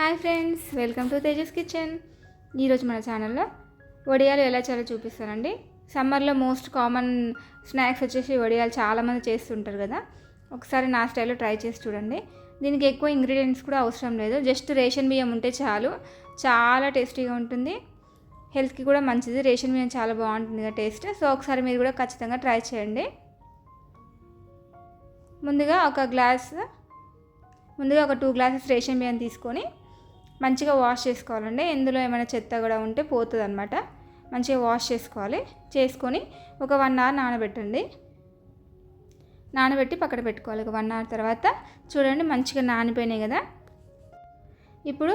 Hi friends welcome to Tejas kitchen. ఈరోజు మన ఛానల్లో వడియాలు ఎలా చేయాలో చూపిస్తానండి. సమ్మర్లో మోస్ట్ కామన్ స్నాక్స్ వచ్చేసి వడియాలు చాలామంది చేస్తుంటారు కదా. ఒకసారి నా స్టైల్లో ట్రై చేసి చూడండి. దీనికి ఎక్కువ ఇంగ్రీడియంట్స్ కూడా అవసరం లేదు. జస్ట్ రేషన్ బియ్యం ఉంటే చాలు. చాలా టేస్టీగా ఉంటుంది. హెల్త్కి కూడా మంచిది. రేషన్ బియ్యం చాలా బాగుంటుంది కదా టేస్ట్. సో ఒకసారి మీరు కూడా ఖచ్చితంగా ట్రై చేయండి. ముందుగా ఒక గ్లాస్ ముందుగా ఒక టూ గ్లాసెస్ రేషన్ బియ్యం తీసుకొని మంచిగా వాష్ చేసుకోవాలండి. ఇందులో ఏమైనా చెత్త కూడా ఉంటే పోతుంది అనమాట మంచిగా వాష్ చేసుకోవాలి. చేసుకొని ఒక వన్ అవర్ నానబెట్టండి. నానబెట్టి పక్కన పెట్టుకోవాలి. ఒక వన్ అవర్ తర్వాత చూడండి మంచిగా నానిపోయినాయి కదా. ఇప్పుడు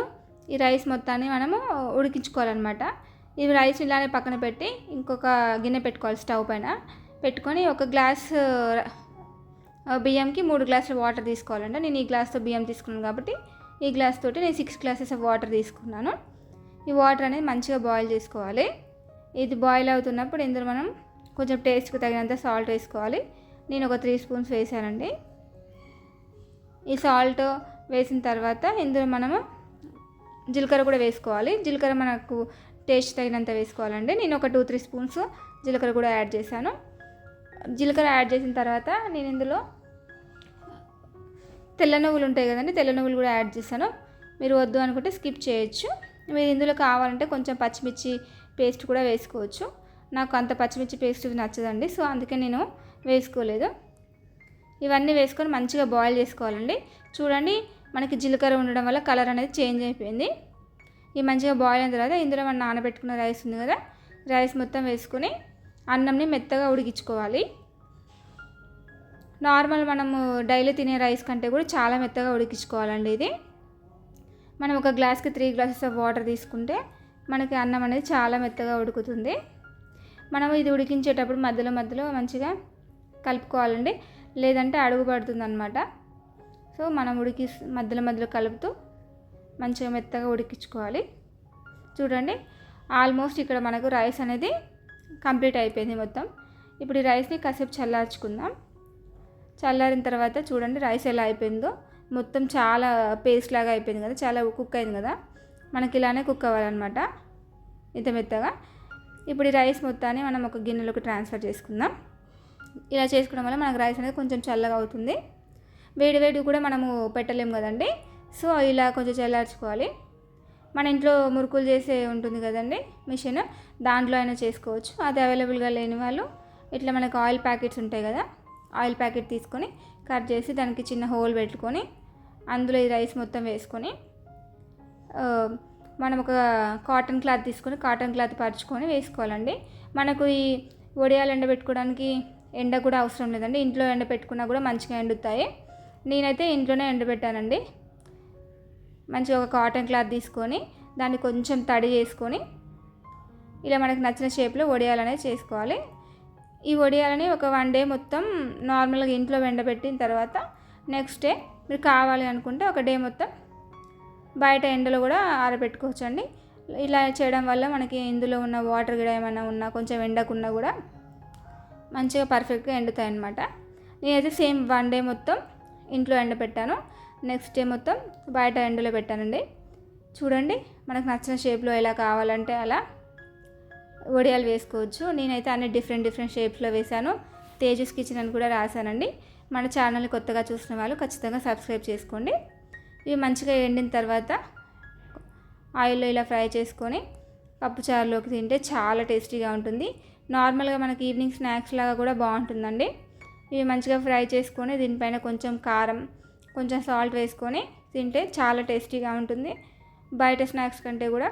ఈ రైస్ మొత్తాన్ని మనము ఉడికించుకోవాలన్నమాట. ఈ రైస్ ఇలానే పక్కన పెట్టి ఇంకొక గిన్నె పెట్టుకోవాలి స్టవ్ పైన. పెట్టుకొని ఒక గ్లాస్ బియ్యంకి మూడు గ్లాసులు వాటర్ తీసుకోవాలంటే నేను ఈ గ్లాస్తో బియ్యం తీసుకున్నాను కాబట్టి ఈ గ్లాస్ తోటి నేను సిక్స్ గ్లాసెస్ ఆఫ్ వాటర్ తీసుకున్నాను. ఈ వాటర్ అనేది మంచిగా బాయిల్ చేసుకోవాలి. ఇది బాయిల్ అవుతున్నప్పుడు ఇందులో మనం కొంచెం టేస్ట్కి తగినంత సాల్ట్ వేసుకోవాలి. నేను ఒక త్రీ స్పూన్స్ వేసానండి. ఈ సాల్ట్ వేసిన తర్వాత ఇందులో మనము జీలకర్ర కూడా వేసుకోవాలి. జీలకర్ర మనకు టేస్ట్ తగినంత వేసుకోవాలండి. నేను ఒక టూ త్రీ స్పూన్స్ జీలకర్ర కూడా యాడ్ చేశాను. జీలకర్ర యాడ్ చేసిన తర్వాత నేను ఇందులో తెల్ల నువ్వులు ఉంటాయి కదండి తెల్ల నువ్వులు కూడా యాడ్ చేశాను. మీరు వద్దు అనుకుంటే స్కిప్ చేయొచ్చు. మీరు ఇందులో కావాలంటే కొంచెం పచ్చిమిర్చి పేస్ట్ కూడా వేసుకోవచ్చు. నాకు అంత పచ్చిమిర్చి పేస్ట్ నచ్చదండి సో అందుకే నేను వేసుకోలేదు. ఇవన్నీ వేసుకొని మంచిగా బాయిల్ చేసుకోవాలండి. చూడండి మనకి జీలకర్ర ఉండడం వల్ల కలర్ అనేది చేంజ్ అయిపోయింది. ఈ మంచిగా బాయిల్ అయిన తర్వాత ఇందులో మనం నానబెట్టుకున్న రైస్ ఉంది కదా రైస్ మొత్తం వేసుకొని అన్నంని మెత్తగా ఉడికించుకోవాలి. నార్మల్ మనము డైలీ తినే రైస్ కంటే కూడా చాలా మెత్తగా ఉడికించుకోవాలండి ఇది. మనం ఒక గ్లాస్కి త్రీ గ్లాసెస్ ఆఫ్ వాటర్ తీసుకుంటే మనకి అన్నం అనేది చాలా మెత్తగా ఉడుకుతుంది. మనం ఇది ఉడికించేటప్పుడు మధ్యలో మధ్యలో మంచిగా కలుపుకోవాలండి. లేదంటే అడుగు పడుతుంది అనమాట సో మనం ఉడికి మధ్యలో మధ్యలో కలుపుతూ మంచిగా మెత్తగా ఉడికించుకోవాలి. చూడండి ఆల్మోస్ట్ ఇక్కడ మనకు రైస్ అనేది కంప్లీట్ అయిపోయింది మొత్తం. ఇప్పుడు ఈ రైస్ని కాసేపు చల్లార్చుకుందాం. చల్లారిన తర్వాత చూడండి రైస్ ఎలా అయిపోయిందో. మొత్తం చాలా పేస్ట్ లాగా అయిపోయింది కదా చాలా కుక్ అయింది కదా. మనకి ఇలానే కుక్ అవ్వాలన్నమాట ఇంత మెత్తగా. ఇప్పుడు ఈ రైస్ మొత్తాన్ని మనం ఒక గిన్నెలోకి ట్రాన్స్ఫర్ చేసుకుందాం. ఇలా చేసుకోవడం వల్ల మనకు రైస్ అనేది కొంచెం చల్లగా అవుతుంది. వేడి వేడి కూడా మనము పెట్టలేము కదండి. సో ఇలా కొంచెం చల్లార్చుకోవాలి. మన ఇంట్లో మురుకులు చేసే ఉంటుంది కదండి మిషన్ దాంట్లో అయినా చేసుకోవచ్చు. అది అవైలబుల్గా లేని వాళ్ళు ఇట్లా మనకు ఆయిల్ ప్యాకెట్స్ ఉంటాయి కదా ఆయిల్ ప్యాకెట్ తీసుకొని కట్ చేసి దానికి చిన్న హోల్ పెట్టుకొని అందులో ఈ రైస్ మొత్తం వేసుకొని మనం ఒక కాటన్ క్లాత్ తీసుకొని కాటన్ క్లాత్ పరుచుకొని వేసుకోవాలండి. మనకు ఈ వడియాలు ఎండబెట్టుకోవడానికి ఎండ కూడా అవసరం లేదండి. ఇంట్లో ఎండ పెట్టుకున్నా కూడా మంచిగా ఎండుతాయి. నేనైతే ఇంట్లోనే ఎండబెట్టానండి. మంచిగా ఒక కాటన్ క్లాత్ తీసుకొని దాన్ని కొంచెం తడి చేసుకొని ఇలా మనకు నచ్చిన షేప్లో వడియాలనేది చేసుకోవాలి. ఈ వడియాలని ఒక వన్ డే మొత్తం నార్మల్గా ఇంట్లో ఎండబెట్టిన తర్వాత నెక్స్ట్ డే మీరు కావాలి అనుకుంటే ఒక డే మొత్తం బయట ఎండలో కూడా ఆరబెట్టుకోవచ్చండి. ఇలా చేయడం వల్ల మనకి ఇందులో ఉన్న వాటర్ కూడా ఏమైనా ఉన్నా కొంచెం ఎండకున్నా కూడా మంచిగా పర్ఫెక్ట్గా ఎండుతాయి అన్నమాట నేనైతే సేమ్ వన్ డే మొత్తం ఇంట్లో ఎండబెట్టాను. నెక్స్ట్ డే మొత్తం బయట ఎండలో పెట్టానండి. చూడండి మనకు నచ్చిన షేప్లో ఎలా కావాలంటే అలా వడియాలు వేసుకోవచ్చు. నేనైతే అన్ని డిఫరెంట్ డిఫరెంట్ షేప్స్లో వేశాను. తేజస్ కిచెన్ అని కూడా రాశానండి. మన ఛానల్ కొత్తగా చూసిన వాళ్ళు ఖచ్చితంగా సబ్స్క్రైబ్ చేసుకోండి. ఇవి మంచిగా ఎండిన తర్వాత ఆయిల్లో ఇలా ఫ్రై చేసుకొని పప్పుచారులోకి తింటే చాలా టేస్టీగా ఉంటుంది. నార్మల్గా మనకి ఈవినింగ్ స్నాక్స్ లాగా కూడా బాగుంటుందండి. ఇవి మంచిగా ఫ్రై చేసుకొని దీనిపైన కొంచెం కారం కొంచెం సాల్ట్ వేసుకొని తింటే చాలా టేస్టీగా ఉంటుంది. బయట స్నాక్స్ కంటే కూడా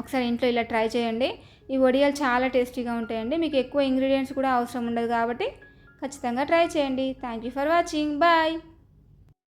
ఒకసారి ఇంట్లో ఇలా ట్రై చేయండి. ఈ వడియాలు చాలా టేస్టీగా ఉంటాయండి. మీకు ఎక్కువ ఇంగ్రీడియంట్స్ కూడా అవసరం ఉండదు కాబట్టి ఖచ్చితంగా ట్రై చేయండి. Thank you for watching bye